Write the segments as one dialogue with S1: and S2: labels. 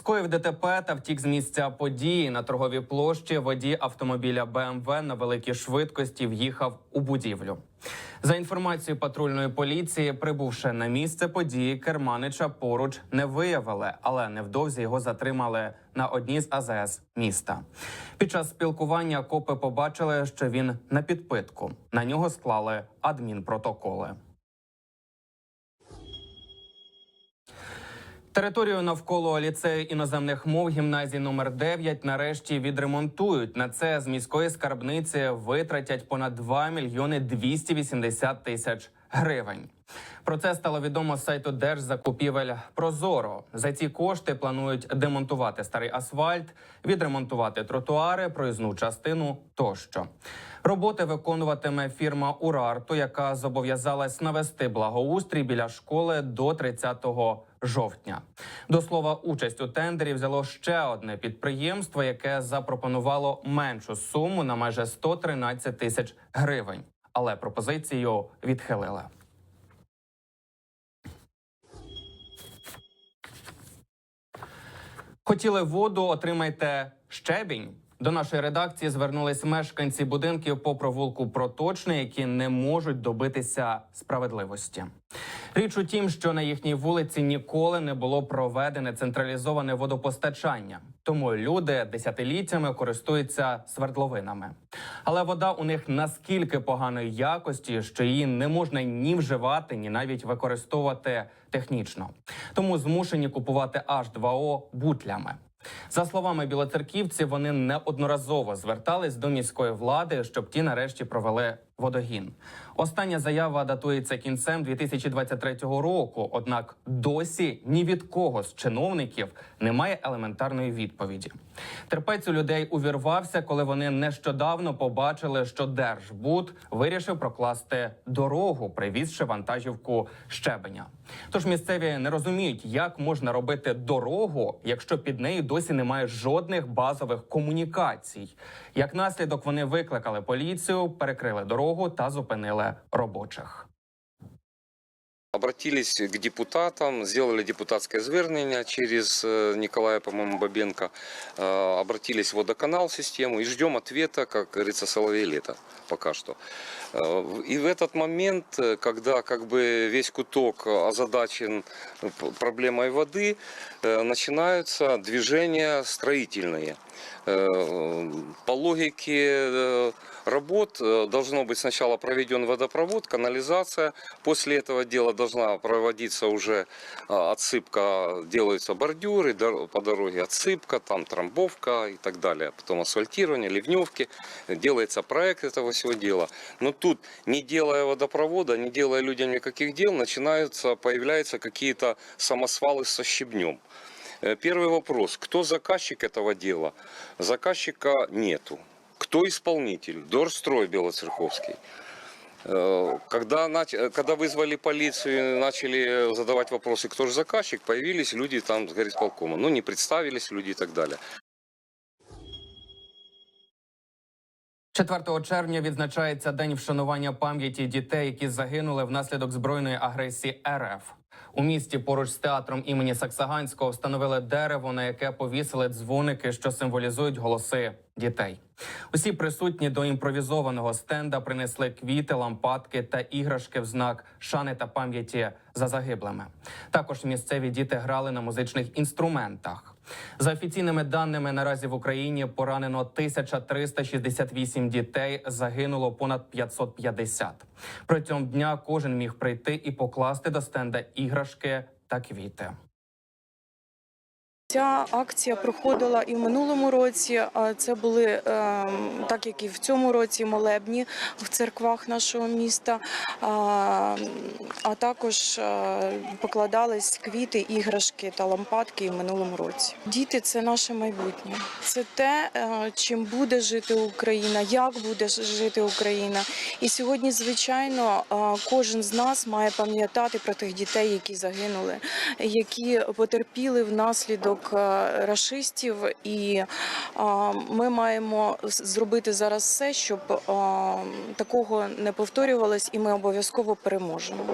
S1: Скоїв ДТП та втік з місця події на торговій площі. Водій автомобіля БМВ на великій швидкості в'їхав у будівлю. За інформацією патрульної поліції, прибувши на місце події, керманича поруч не виявили, але невдовзі його затримали на одній з АЗС міста. Під час спілкування копи побачили, що він на підпитку. На нього склали адмінпротоколи. Територію навколо ліцею іноземних мов гімназії номер 9 нарешті відремонтують. На це з міської скарбниці витратять понад 2 мільйони 280 тисяч гривень. Про це стало відомо з сайту Держзакупівель Прозоро. За ці кошти планують демонтувати старий асфальт, відремонтувати тротуари, проїзну частину тощо. Роботи виконуватиме фірма Урарту, яка зобов'язалась навести благоустрій біля школи до 30 жовтня. До слова, участь у тендері взяло ще одне підприємство, яке запропонувало меншу суму на майже 113 тисяч гривень, але пропозицію відхилили. Хотіли воду, отримайте щебінь. До нашої редакції звернулись мешканці будинків по провулку Проточний, які не можуть добитися справедливості. Річ у тім, що на їхній вулиці ніколи не було проведене централізоване водопостачання, тому люди десятиліттями користуються свердловинами. Але вода у них наскільки поганої якості, що її не можна ні вживати, ні навіть використовувати технічно. Тому змушені купувати H2O бутлями. За словами білоцерківців, вони неодноразово звертались до міської влади, щоб ті нарешті провели водогін. Остання заява датується кінцем 2023 року. Однак досі ні від кого з чиновників немає елементарної відповіді. Терпець у людей увірвався, коли вони нещодавно побачили, що Держбуд вирішив прокласти дорогу, привізши вантажівку щебеня. Тож місцеві не розуміють, як можна робити дорогу, якщо під нею досі немає жодних базових комунікацій. Як наслідок, вони викликали поліцію, перекрили дорогу та зупинили робочих.
S2: Обратились к депутатам, сделали депутатское звернение через э, Николая, по-моему, Бабенко. Э, Обратились в водоканал в систему и ждем ответа, как говорится, соловей лето пока что. Э, И в этот момент, э, когда как бы весь куток озадачен п- проблемой воды, э, начинаются движения строительные. Э, По логике э, работ э, должно быть сначала проведен водопровод, канализация. После этого дела должна проводиться уже а, отсыпка, делаются бордюры по дороге, отсыпка, там трамбовка и так далее. Потом асфальтирование, ливневки. Делается проект этого всего дела. Но тут, не делая водопровода, не делая людям никаких дел, начинаются, появляются какие-то самосвалы со щебнем. Э, Первый вопрос. Кто заказчик этого дела? Заказчика нету. Кто исполнитель? Дорстрой Белоцерковский. Э, Когда, нач- э, когда вызвали полицию и начали задавать вопросы, кто же заказчик, появились люди там с горисполкома. Ну, не представились люди и так далее.
S1: 4 червня відзначається день вшанування пам'яті дітей, які загинули внаслідок збройної агресії РФ. У місті поруч з театром імені Саксаганського встановили дерево, на яке повісили дзвоники, що символізують голоси дітей. Усі присутні до імпровізованого стенда принесли квіти, лампадки та іграшки в знак шани та пам'яті за загиблими. Також місцеві діти грали на музичних інструментах. За офіційними даними, наразі в Україні поранено 1368 дітей, загинуло понад 550. Протягом дня кожен міг прийти і покласти до стенда іграшки та квіти.
S3: Ця акція проходила і в минулому році. Це були ем, так, як і в цьому році, молебні в церквах нашого міста. А, також е, покладались квіти, іграшки та лампадки і в минулому році. Діти це наше майбутнє. Це те, е, чим буде жити Україна, як буде жити Україна. І сьогодні, звичайно, е, кожен з нас має пам'ятати про тих дітей, які загинули, які потерпіли внаслідок е, рашистів, і е, ми маємо зробити зараз все, щоб е, такого не повторювалось, і ми обов'язково переможемо.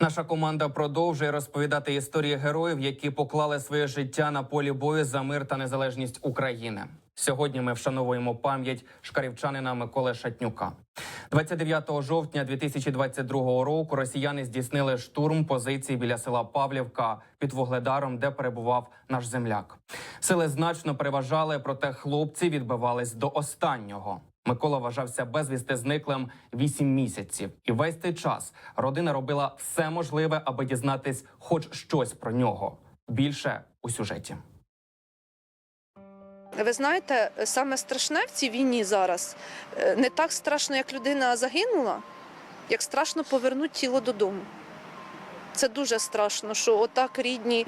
S1: Наша команда продовжує розповідати історії героїв, які поклали своє життя на полі бою за мир та незалежність України. Сьогодні ми вшановуємо пам'ять шкарівчанина Миколи Шатнюка. 29 жовтня 2022 року росіяни здійснили штурм позицій біля села Павлівка під Вугледаром, де перебував наш земляк. Сили значно переважали, проте хлопці відбивались до останнього. Микола вважався безвісти зниклим 8 місяців, і весь цей час родина робила все можливе, аби дізнатись хоч щось про нього. Більше у сюжеті.
S4: Ви знаєте, саме страшне в цій війні зараз е, не так страшно, як людина загинула, як страшно повернути тіло додому. Це дуже страшно, що отак рідні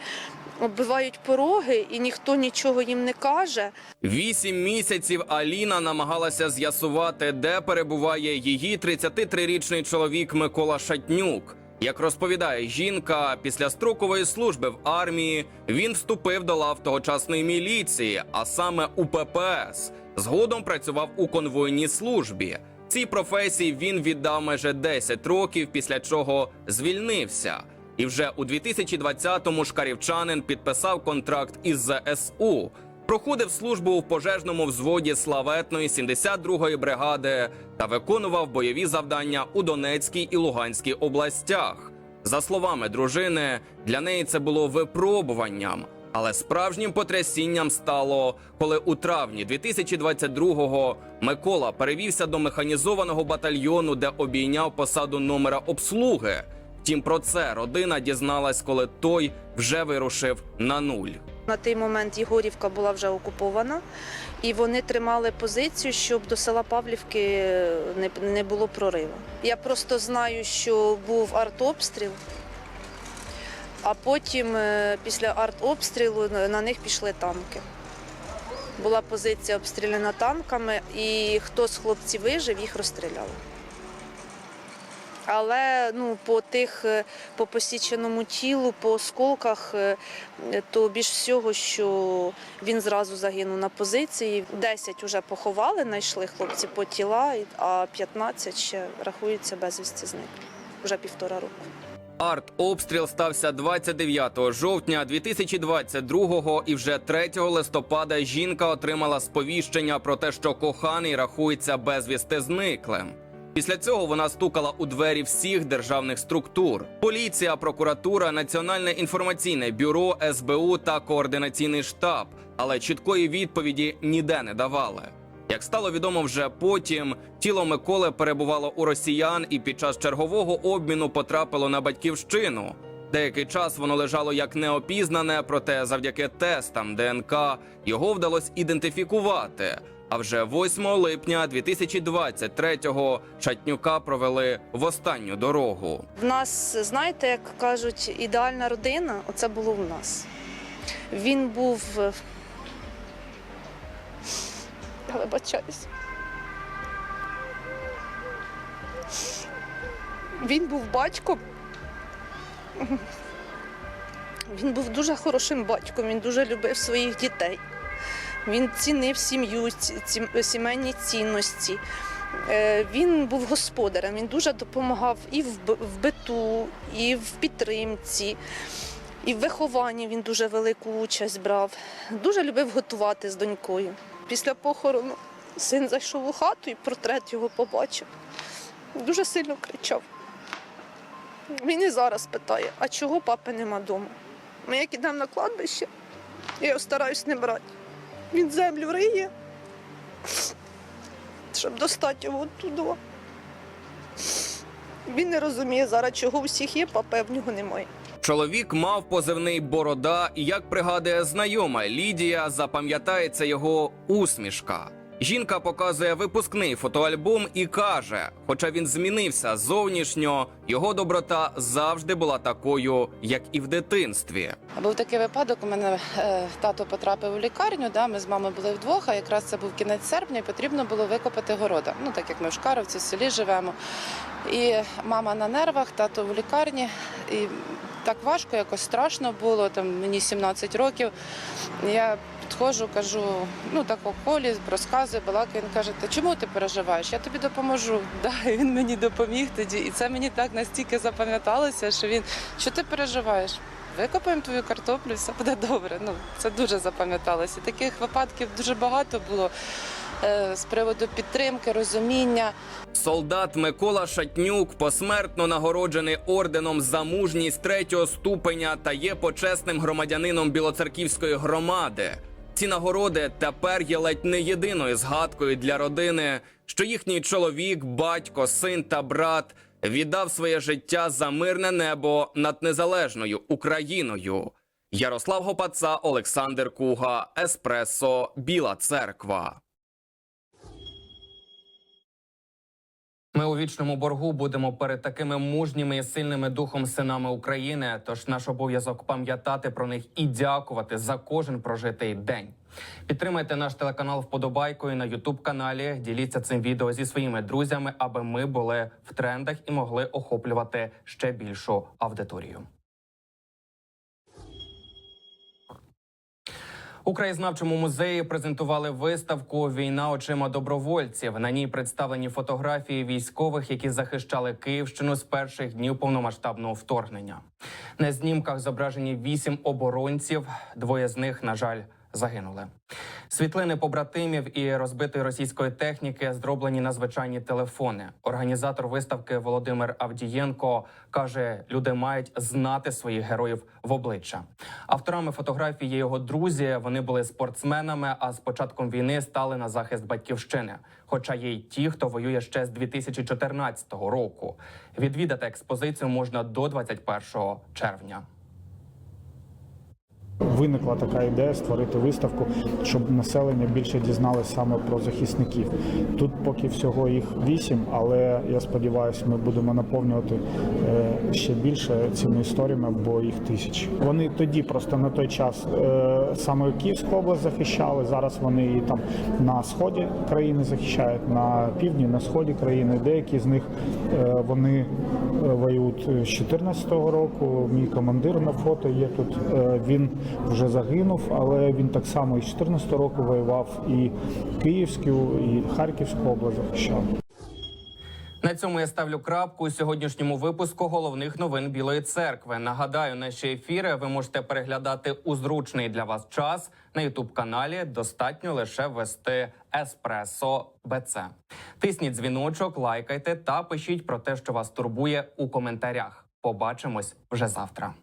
S4: оббивають пороги і ніхто нічого їм не каже.
S1: Вісім місяців Аліна намагалася з'ясувати, де перебуває її 33-річний чоловік Микола Шатнюк. Як розповідає жінка, після строкової служби в армії він вступив до лав тогочасної міліції, а саме у ППС. Згодом працював у конвойній службі. Цій професії він віддав майже 10 років, після чого звільнився. І вже у 2020-му шкарівчанин підписав контракт із ЗСУ. Проходив службу в пожежному взводі славетної 72-ї бригади та виконував бойові завдання у Донецькій і Луганській областях. За словами дружини, для неї це було випробуванням, але справжнім потрясінням стало, коли у травні 2022-го Микола перевівся до механізованого батальйону, де обійняв посаду номера обслуги. Втім, про це родина дізналась, коли той вже вирушив на нуль.
S4: На той момент Єгорівка була вже окупована, і вони тримали позицію, щоб до села Павлівки не, було прориву. Я просто знаю, що був артобстріл, а потім е, після артобстрілу на них пішли танки. Була позиція обстріляна танками, і хто з хлопців вижив, їх розстріляли. Але ну, по тих, е, по посіченому тілу, по осколках, е, то більш всього, що він зразу загинув на позиції. 10 вже поховали, знайшли хлопці по тіла, а 15 ще рахуються безвісті зниклі. Вже півтора року.
S1: Артобстріл стався 29 жовтня 2022-го і вже 3 листопада жінка отримала сповіщення про те, що коханий рахується безвісти зниклим. Після цього вона стукала у двері всіх державних структур: поліція, прокуратура, Національне інформаційне бюро, СБУ та координаційний штаб, але чіткої відповіді ніде не давали. Як стало відомо вже потім, тіло Миколи перебувало у росіян і під час чергового обміну потрапило на батьківщину. Деякий час воно лежало як неопізнане, проте завдяки тестам ДНК його вдалося ідентифікувати. А вже 8 липня 2023-го Чатнюка провели в останню дорогу.
S4: В нас, знаєте, як кажуть, ідеальна родина, оце було в нас. Він був. е, Я вибачаюсь. Він був батьком. Він був дуже хорошим батьком, він дуже любив своїх дітей. Він цінив сім'ю, сімейні цінності. Е, Він був господарем, він дуже допомагав і в биту, і в підтримці, і в вихованні він дуже велику участь брав. Дуже любив готувати з донькою. Після похорону син зайшов у хату і портрет його побачив. Дуже сильно кричав. Він і зараз питає, а чого папи нема вдома? Ми як ідемо на кладбище, я його стараюсь не брати. Він землю риє, щоб достати його туди. Він не розуміє зараз, чого у всіх є, папи, а в нього немає.
S1: Чоловік мав позивний борода, і як пригадує знайома Лідія, запам'ятається його усмішка. Жінка показує випускний фотоальбом і каже: хоча він змінився зовнішньо, його доброта завжди була такою, як і в дитинстві.
S5: Був такий випадок. У мене е, тато потрапив у лікарню. Да, ми з мамою були вдвох, а якраз це був кінець серпня, і потрібно було викопати города. Ну так як ми в Шкаровці, в селі живемо. І мама на нервах, тато в лікарні. І так важко, якось страшно було. Там мені 17 років. Я підходжу, кажу, ну так у колі, розказую, балакаю. Він каже, та чому ти переживаєш? Я тобі допоможу. Да, і він мені допоміг тоді. І це мені так настільки запам'яталося, що він що ти переживаєш? Викопаємо твою картоплю, все буде добре. Ну це дуже запам'яталося. Таких випадків дуже багато було з приводу підтримки, розуміння.
S1: Солдат Микола Шатнюк посмертно нагороджений орденом за мужність третього ступеня та є почесним громадянином Білоцерківської громади. Ці нагороди тепер є ледь не єдиною згадкою для родини, що їхній чоловік, батько, син та брат віддав своє життя за мирне небо над незалежною Україною. Ярослав Гопаца, Олександр Куга, Еспресо, Біла Церква. Ми у вічному боргу будемо перед такими мужніми і сильними духом синами України. Тож наш обов'язок пам'ятати про них і дякувати за кожен прожитий день. Підтримайте наш телеканал вподобайкою на Ютуб каналі. Діліться цим відео зі своїми друзями, аби ми були в трендах і могли охоплювати ще більшу аудиторію. У краєзнавчому музеї презентували виставку Війна очима добровольців. На ній представлені фотографії військових, які захищали Київщину з перших днів повномасштабного вторгнення. На знімках зображені вісім оборонців. Двоє з них, на жаль, загинули. Світлини побратимів і розбитої російської техніки зроблені на звичайні телефони. Організатор виставки Володимир Авдієнко каже: люди мають знати своїх героїв в обличчя. Авторами фотографій є його друзі. Вони були спортсменами, а з початком війни стали на захист батьківщини. Хоча є й ті, хто воює ще з 2014 року. Відвідати експозицію можна до 21 червня.
S6: Виникла така ідея створити виставку, щоб населення більше дізналося саме про захисників. Тут поки всього їх вісім, але я сподіваюся, ми будемо наповнювати е, ще більше цими історіями, бо їх тисячі. Вони тоді просто на той час е, саме Київську область захищали. Зараз вони і там на сході країни захищають, на півдні, на сході країни. Деякі з них е, вони воюють з 2014 року. Мій командир на фото є тут. Він вже загинув, але він так само і з 2014 року воював і Київську, і Харківську область захищав.
S1: На цьому я ставлю крапку у сьогоднішньому випуску головних новин Білої церкви. Нагадаю, наші ефіри ви можете переглядати у зручний для вас час на Ютуб каналі. Достатньо лише ввести Еспресо БЦ. Тисніть дзвіночок, лайкайте та пишіть про те, що вас турбує у коментарях. Побачимось вже завтра.